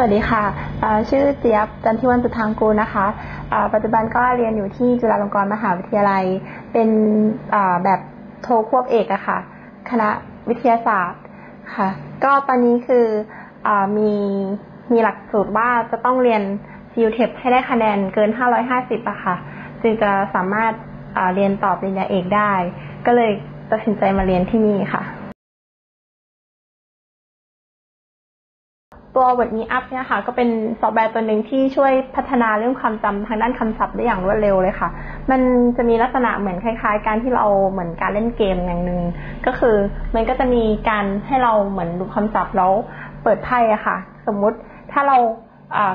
สวัสดีค่ะ ชื่อเจี๊ยบจันทิวันสุทางกูลนะคะ ปัจจุบันก็เรียนอยู่ที่จุฬาลงกรณ์มหาวิทยาลัย เป็นแบบโทควบเอกอะค่ะ คณะวิทยาศาสตร์ค่ะ ก็ตอนนี้คืออมีมีหลักสูตรว่าจะต้องเรียน CU t e p ให้ได้คะแนนเกิน 550อะค่ะ จึงจะสามารถเรียนต่อปริญญาเอกได้ ก็เลยตัดสินใจมาเรียนที่นี่ค่ะ ตัว Word Me Up เนี่ยค่ะ ก็เป็นซอฟต์แวร์ตัวหนึ่งที่ช่วยพัฒนาเรื่องความจำทางด้านคำศัพท์ได้อย่างรวดเร็วเลยค่ะ มันจะมีลักษณะเหมือนคล้าย ๆ การที่เราเหมือนการเล่นเกมอย่างหนึ่งก็คือมันก็จะมีการให้เราเหมือนดูคำศัพท์แล้วเปิดไพ่อะค่ะ สมมุติถ้าเรา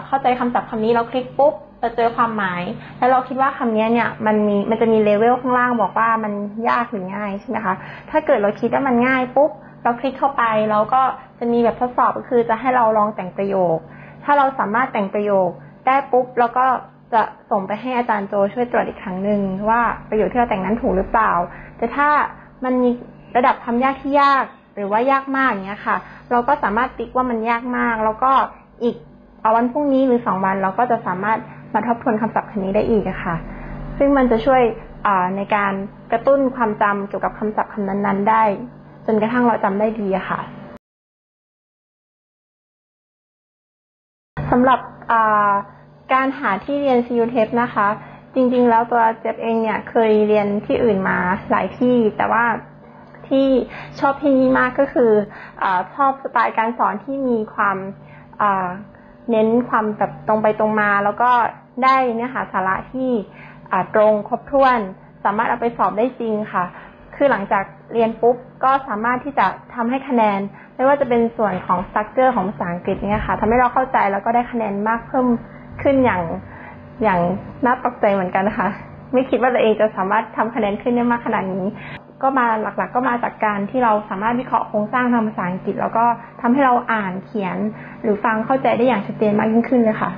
เข้าใจคำศัพท์คำนี้เราคลิกปุ๊บจะเจอความหมาย แล้วเราคิดว่าคำนี้เนี่ยมันมีมันจะมีเลเวลข้างล่างบอกว่ามันยากหรือง่ายใช่ไหมคะ ถ้าเกิดเราคิดว่ามันง่ายปุ๊บ เราคลิกเข้าไปแล้วก็จะมีแบบทดสอบก็คือจะให้เราลองแต่งประโยค ถ้าเราสามารถแต่งประโยคได้ปุ๊บแล้วก็จะส่งไปให้อาจารย์โจช่วยตรวจอีกครั้งหนึ่งว่าประโยคที่เราแต่งนั้นถูกหรือเปล่า แต่ถ้ามันมีระดับคำยากที่ยากหรือว่ายากมากอย่างเงี้ยค่ะ เราก็สามารถติ๊กว่ามันยากมาก แล้วก็อีกเอาวันพรุ่งนี้หรือสองวันเราก็จะสามารถมาทบทวนคำศัพท์คำนี้ได้อีกค่ะ ซึ่งมันจะช่วยในการกระตุ้นความจำเกี่ยวกับคำศัพท์คำนั้นๆ ได้ จนกระทั่งเราจำได้ดีอะค่ะสำหรับการหาที่เรียน CU t e p นะคะ จริงๆ แล้วตัวเจ็บเองเนี่ยเคยเรียนที่อื่นมาหลายที่ แต่ว่าที่ชอบที่นี่มากก็คืออชอบสไตล์การสอนที่มีความเน้นความแบบตรงไปตรงมา แล้วก็ได้เนื้อหาสาระที่ตรงครบถ้วน สามารถเอาไปสอบได้จริงค่ะ คือหลังจากเรียนปุ๊บก็สามารถที่จะทำให้คะแนน ไม่ว่าจะเป็นส่วนของสตรัคเจอร์ของภาษาอังกฤษเนี่ยค่ะทำให้เราเข้าใจแล้วก็ได้คะแนนมากเพิ่มขึ้นอย่างอย่างน่าตกใจเหมือนกันนะคะ ไม่คิดว่าตัวเองจะสามารถทำคะแนนขึ้นได้มากขนาดนี้ ก็มาหลักๆ ก็มาจากการที่เราสามารถวิเคราะห์โครงสร้างทางภาษาอังกฤษ แล้วก็ทำให้เราอ่านเขียน หรือฟังเข้าใจได้อย่างชัดเจนมากยิ่งขึ้นเลยค่ะ